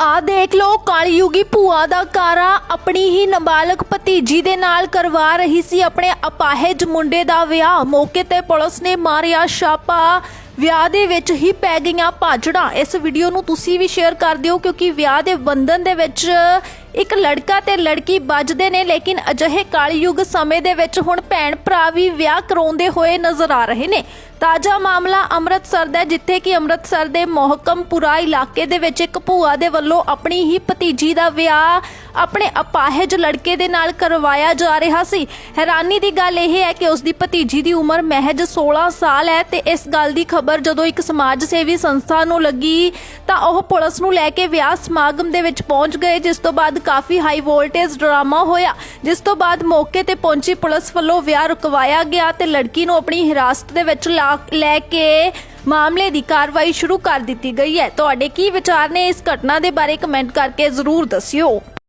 ਆ ਦੇਖ ਲਓ ਕਾਲੀਯੁਗੀ ਭੂਆ ਦਾ ਕਾਰਾ ਆਪਣੀ ਹੀ ਨਾਬਾਲਗ ਭਤੀਜੀ ਦੇ ਨਾਲ ਕਰਵਾ ਰਹੀ ਸੀ। ਆਪਣੇ ਅਪਾਹਜ ਮੁੰਡੇ ਦਾ ਵਿਆਹ ਮੌਕੇ ਤੇ ਪੁਲਿਸ ਨੇ ਮਾਰਿਆ ਛਾਪਾ। ਵਿਆਹ ਦੇ ਵਿੱਚ ਹੀ ਪੈ ਗਈਆਂ ਭਾਜੜਾਂ। ਇਸ ਵੀਡੀਓ ਨੂੰ ਤੁਸੀਂ ਵੀ ਸ਼ੇਅਰ ਕਰ ਦਿਓ, ਕਿਉਂਕਿ ਵਿਆਹ ਦੇ ਬੰਧਨ ਦੇ ਵਿੱਚ ਇੱਕ ਲੜਕਾ ਤੇ ਲੜਕੀ ਵੱਜਦੇ ਨੇ, ਲੇਕਿਨ ਅਜਿਹੇ ਕਾਲੀਯੁਗ ਸਮੇਂ ਦੇ ਵਿੱਚ ਹੁਣ ਭੈਣ ਭਰਾ ਵੀ ਵਿਆਹ ਕਰਾਉਂਦੇ ਹੋਏ ਨਜ਼ਰ ਆ ਰਹੇ ਨੇ। ਤਾਜ਼ਾ ਮਾਮਲਾ ਅੰਮ੍ਰਿਤਸਰ ਦਾ ਜਿੱਥੇ ਕਿ ਅੰਮ੍ਰਿਤਸਰ ਦੇ ਮੋਹਕਮਪੁਰਾ ਇਲਾਕੇ ਦੇ ਵਿੱਚ ਇੱਕ ਭੂਆ ਦੇ ਵੱਲੋਂ ਆਪਣੀ ਹੀ ਭਤੀਜੀ ਦਾ ਵਿਆਹ ਆਪਣੇ ਅਪਾਹਿਜ ਲੜਕੇ ਦੇ ਨਾਲ ਕਰਵਾਇਆ ਜਾ ਰਿਹਾ ਸੀ। ਹੈਰਾਨੀ ਦੀ ਗੱਲ ਇਹ ਹੈ ਕਿ ਉਸ ਦੀ ਭਤੀਜੀ ਦੀ ਉਮਰ ਮਹਿਜ 16 ਸਾਲ ਹੈ ਤੇ ਇਸ ਗੱਲ ਦੀ ਖਬਰ ਜਦੋਂ ਇੱਕ ਸਮਾਜ ਸੇਵੀ ਸੰਸਥਾ ਨੂੰ ਲੱਗੀ ਤਾਂ ਉਹ ਪੁਲਿਸ ਨੂੰ ਲੈ ਕੇ ਵਿਆਹ ਸਮਾਗਮ ਦੇ ਵਿੱਚ ਪਹੁੰਚ ਗਏ, ਜਿਸ ਤੋਂ ਬਾਅਦ ਕਾਫੀ ਹਾਈ ਵੋਲਟੇਜ ਡਰਾਮਾ ਹੋਇਆ, ਜਿਸ ਤੋਂ ਬਾਅਦ ਮੌਕੇ ਤੇ ਪਹੁੰਚੀ ਪੁਲਿਸ ਵੱਲੋਂ ਵਿਆਹ ਰੁਕਵਾਇਆ ਗਿਆ ਤੇ ਲੜਕੀ ਨੂੰ ਆਪਣੀ ਹਿਰਾਸਤ ਦੇ ਵਿੱਚ ਲਾ- ਲੈ ਕੇ ਮਾਮਲੇ ਦੀ ਕਾਰਵਾਈ ਸ਼ੁਰੂ ਕਰ ਦਿੱਤੀ ਗਈ ਹੈ। ਤੁਹਾਡੇ ਕੀ ਵਿਚਾਰ ਨੇ ਇਸ ਘਟਨਾ ਦੇ ਬਾਰੇ ਕਮੈਂਟ ਕਰਕੇ ਜ਼ਰੂਰ ਦੱਸਿਓ।